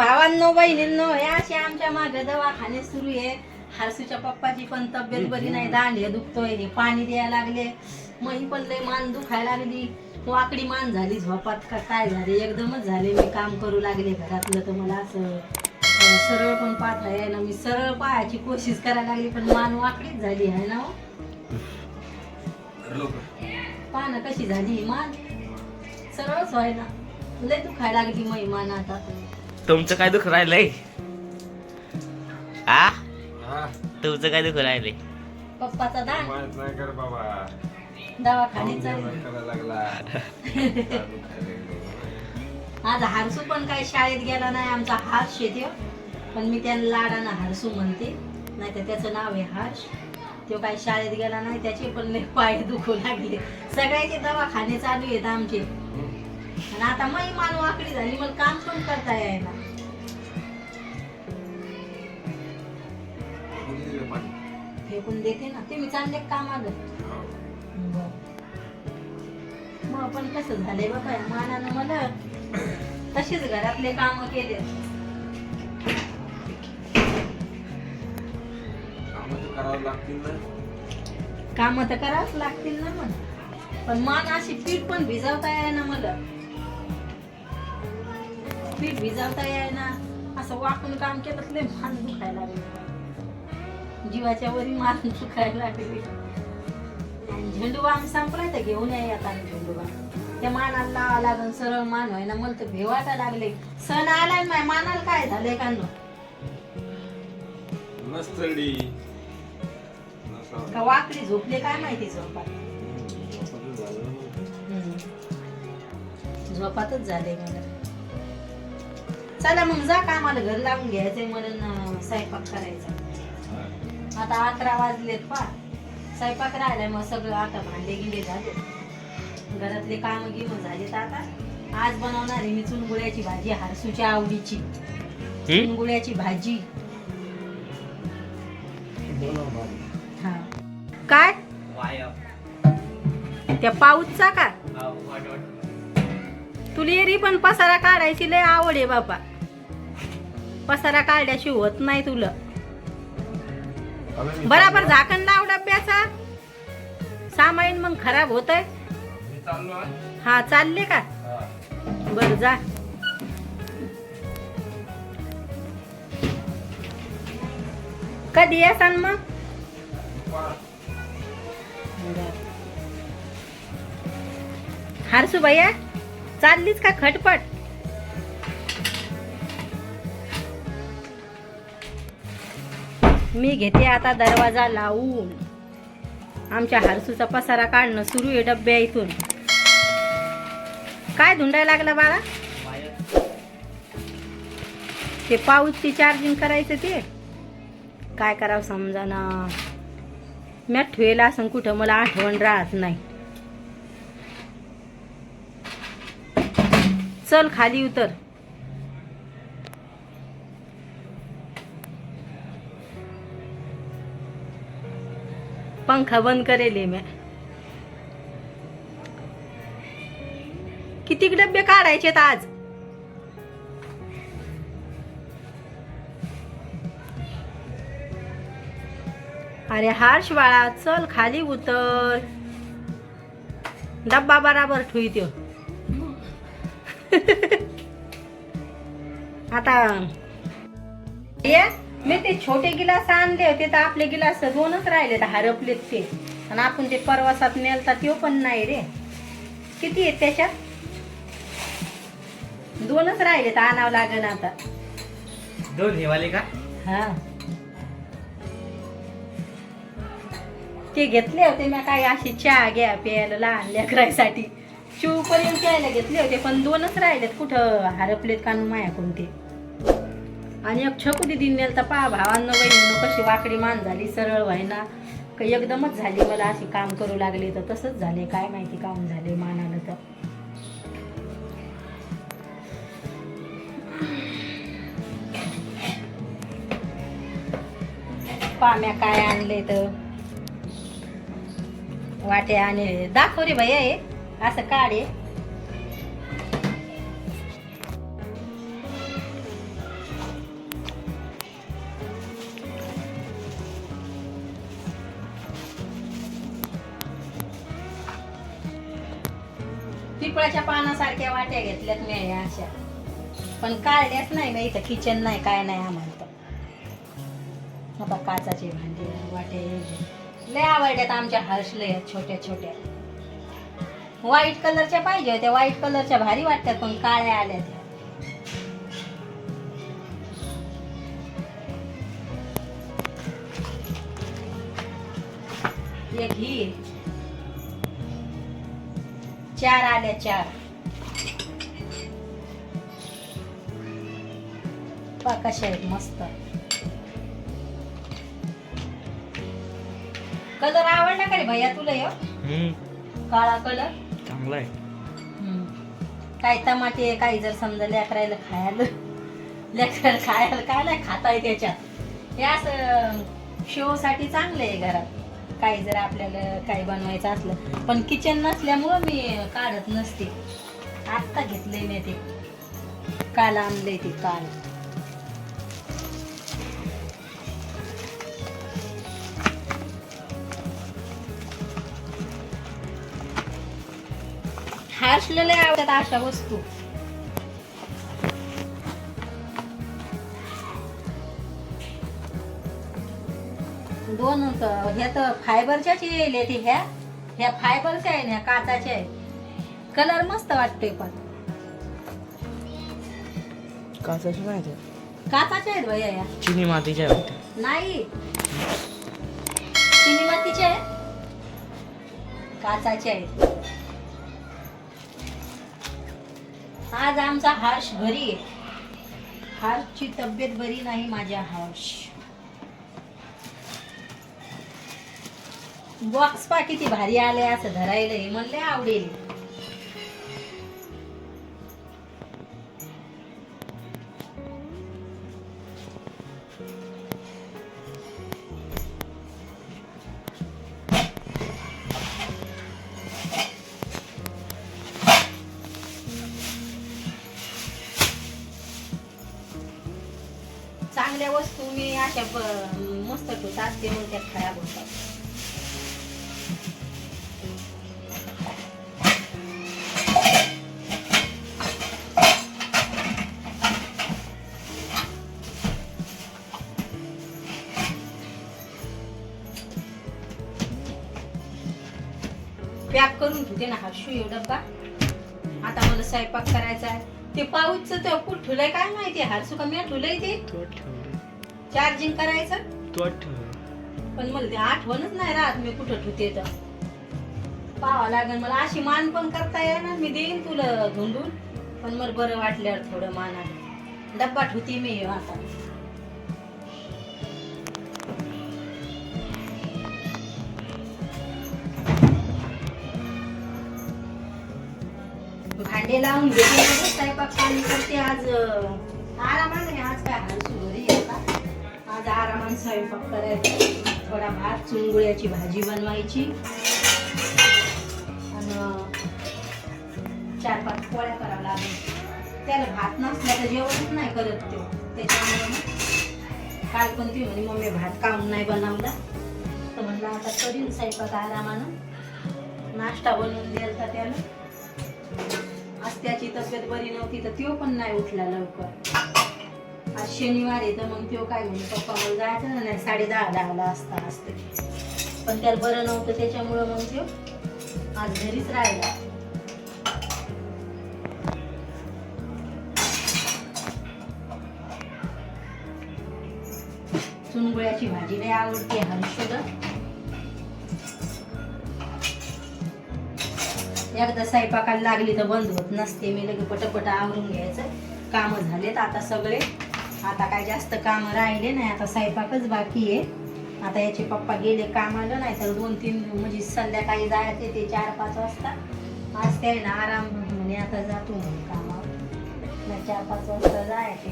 भावांनो बहिणींनो हे असे आमच्या मागे दवाखाने सुरू आहे. हरसूच्या पप्पाची पण तब्येत बरी नाही दांडे दुखतोय हे पाणी द्यायला लागले. मही पण लय मान दुखायला लागली. वाकडी मान झाली झोपात का काय झाले? एकदमच झाले मी काम करू लागले घरातलं तर मला असं सरळ पण पाहता आहे ना मी सरळ पाहायची कोशिश करायला लागली पण मान वाकडीच झाली आहे ना हो. पहा ना कशी झाली ही मान. सरळच व्हाय ना लय दुखायला लागली मै मान आता. तुमचं काय दुःख राहिलंय? आ? हा, तुमचं काय दुःख राहिलंय? पप्पाचा दान माहीत नाही कर बाबा. दवाखान्यात जेवण चालली. करायला लागला. आज हारसू पण काय शाळेत गेला नाही आमचा हर्ष येते पण मी त्यांना लाडानं हारसू म्हणते. नाही तर त्याचं नाव आहे हर्ष तो काय शाळेत गेला नाही त्याचे पण लय पाय दुखू लागले. सगळ्याचे दवाखाने चालू आहेत आमचे. आणि आता मई मान वाकडी झाली मला काम पण करता यायला? फेकून देते ना तुम्ही चालले का कामाला मग पण कसं झालंय बाबा मानानं मला तसेच घरातले काम केले. कामं तर करावं लागतील ना. काम तर करावंच लागतील ना मग. पण मान अशी पीठ पण भिजवता याय ना मला. पीठ भिजवता याय ना असं वाकून काम केलं मान दुखायला लागली. जीवाच्या वरी मान दुखायला लागली. आणि झेंडूबाम संपलाय तर घेऊन या आता झेंडूबाम त्या मानाला लावा लागून सरळ मान ना मला तर भेवाटा लागले. सण आलाय माय मानाला काय झालंय का नो? नसतडी नसावं. का वाकडी झोपले काय माहिती झोपात. झोपातच झाले. मला चला मग जा का मला घर लावून घ्यायचंय मला न स्वयंपाक करायचा. आता अकरा वाजलेत पा स्वयंपाक राहिलाय मग सगळं आता भांडे गिंडे झाले. घरातले काम गिम झालेत आता. आज बनवणार आहे मी चुनगुळ्याची भाजी हारसूच्या आवडीची? चुनगुळ्याची भाजी. हा. काय? त्या पाऊसचा का? तुला एरी पण पसारा काढायची लय आवड आहे बाबा पसारा काढल्याशिवाय होत नाही तुला. बराबर झाकण लाव डब्याचा. सामाईन मग खराब होत आहे. हा चालले का. बर जा. कधी येसान मग. हारसू भैया चाललीच का खटपट? मी घेते आता दरवाजा लावून. आमच्या हारसूचा पसारा काढणं सुरू आहे डब्या इथून. काय धुंडायला लागला बाळा? ते पाऊसची चार्जिंग करायचं ते. काय करावं समजा ना मी ठेवला असं कुठं मला आठवण राहत नाही. चल खाली उतर. पंखा बंद करेल मी. किती डब्बे काढायचेत आज? अरे हार्श बाळा चल खाली उतर. डब्बा बराबर ठुई त्यो. आता ये. मी ते छोटे गिलास आणले होते तर आपले गिलास दोनच राहिले तर हरपलेत ते. आणि आपण ते प्रवासात नेलता तो पण नाही रे. किती आहेत त्याच्यात? दोनच राहिले तर आणावं लागेल आता. दोन हेवाले का? हा. ते घेतले होते मी काय अशी चहा घ्या प्यायला लहान लेकरासाठी शिव पर्यंत प्यायला घेतले होते पण दोनच राहिलेत कुठं हरपलेत कानून माया कोणते आणि एक छकू दिदी नेलता पहा भावांना बहिणीनं कशी वाकडी मान झाली सरळ व्हायना. का एकदमच झाली मला अशी काम करू लागले तर तसंच झाले काय माहिती काम झाले मानानं तर. पाम्या काय आणले तर वाटे आणि दाखव रे भैया हे असं काढे पिंपळाच्या पानासारख्या वाट्या घेतल्यात मी अशा. पण काढल्याच नाही मी इथं. किचन नाही काय नाही आम्हाला तर. आता काचाचे भांडे वाटे. लय आवडल्यात आमच्या हर्षले आहेत छोट्या छोट्या. व्हाईट कलरच्या पाहिजे होत्या. व्हाईट कलरच्या भारी वाटतात पण काळ्या आल्या त्या. एक ही चार आल्या चार. कशा आहेत मस्त. कलर आवडला का रे भैया तुला ह्यो काळा कलर चांगला आहे. काय टमाटे काही जर समजा लेकरायला खायला लेकराला खायला काय नाही खाता येत त्याच्यात. हे असं शो साठी चांगलं आहे घरात. काही जर आपल्याला काही बनवायचं असलं. पण किचन नसल्यामुळं मी काढत नसते. आत्ता घेतलंय मी ते. काल आणलंय ते काल. हा लय आवडतात अशा वस्तू. दोन होतं ह्या तर फायबरच्याच येईल ते ह्या. ह्या फायबरच्या आहे ना काचाच्या आहे कलर मस्त वाटतोय पण. काचाची नाही ते. काचाच्या आहेत भैया या. चिनी मातीच्या वाटतं. नाही. चिनी मातीचे आहे काचाचे आहेत. आज आमचा हर्ष घरी आहे. हर्षची तब्येत बरी नाही माझ्या हर्ष. बॉक्स पा किती भारी आले असं धरायला हे म्हणले आवडेल. चांगल्या वस्तू मी अशा मस्त ठेवतात ते मग त्या खराब होतात. पॅक करून ठेवते ना हर्षू एवढा डब्बा. आता मला स्वयंपाक करायचा आहे. ते पाऊसचं ते कुठं ठुलंय काय माहिती? हर्षू का मी ठुलंय ते. चार्जिंग करायचं. पण मला ते आठवणच नाही राहत मी कुठं ठुते तर. पाहावं लागेल मला. अशी मान पण करता येणार मी देईन तुला धुंडून पण मला बरं वाटल्यावर थोडं मानाने डब्बा ठुती मी आता. भांडे लावून घेते स्वयंपाक पाणी करते आज आरामान आरामाने आज काय हलसू घरी येतात आज आरामाने स्वयंपाक करायचा. थोडा भात चुंगुळ्याची भाजी बनवायची. आणि चार पाच पोळ्या करावं लागेल. त्याला भात नसला तर जेवणच नाही करत तो. त्याच्यामुळे काल पण ती म्हणे मम्मी भात काऊन नाही बनवला? तर म्हटलं आता करीन स्वयंपाक आरामानं. नाश्ता बनवून द्यायचा त्याला? आज त्याची तब्येत बरी नव्हती तर तो पण नाही उठला लवकर. आज शनिवार आहे तर मग तो काय म्हणून पप्पा मला जायचं ना नाही साडे दहा दहाला असता असते. पण त्याला बरं नव्हतं त्याच्यामुळं मग तो आज घरीच राहिला. चुनगुळ्याची भाजी नाही आवडते हर्षद. एकदा स्वयंपाकाला लागली तर बंद होत नसते. मी लगे पटपट आवरून घ्यायचं. काम झालेत. आता सगळे आता काय जास्त काम राहिले नाही. आता स्वयंपाकच बाकी आहे. आता याचे पप्पा गेले कामाला नाही तर दोन तीन म्हणजे संध्याकाळी जायचे ते चार पाच वाजता. आज काय ना आराम म्हणे आता जातो म्हणून कामावर. चार पाच वाजता जायचे.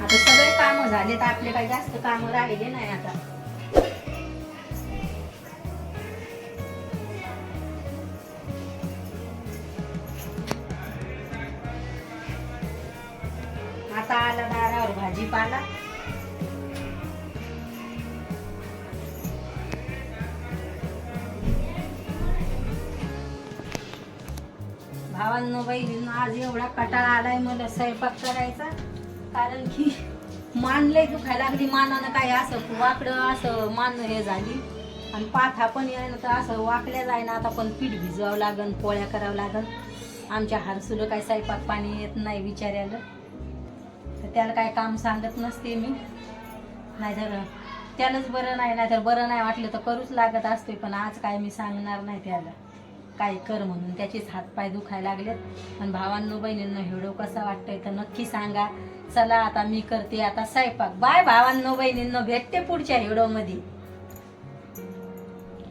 आता सगळे कामं झालेत. आपले काही जास्त कामं राहिले नाही आता. भाजीपाला. भावांनो बहिणींनो आज एवढा कटाळा आलाय मला स्वयंपाक करायचा. कारण की मान लय दुखायला लागली मानानं काय असं वाकडं असं मान हे झाली. आणि पाथा पण येणं तर असं वाकल्या जाईना. आता पण पीठ भिजवावं लागन पोळ्या करावं लागन. आमच्या हारसुलं काय स्वयंपाक पाणी येत नाही विचारायला त्याला काय काम सांगत नसते मी. नाहीतर त्यालाच बरं नाही नाहीतर बरं नाही वाटलं तर करूच लागत असते पण आज काय मी सांगणार नाही त्याला. काय कर म्हणून त्याचेच हातपाय दुखायला लागलेत. पण भावांनो बहिणींनो व्हिडिओ कसा वाटतोय तर नक्की सांगा. चला आता मी करते आता स्वयंपाक. बाय भावांनो बहिणींनो भेटते पुढच्या व्हिडिओमध्ये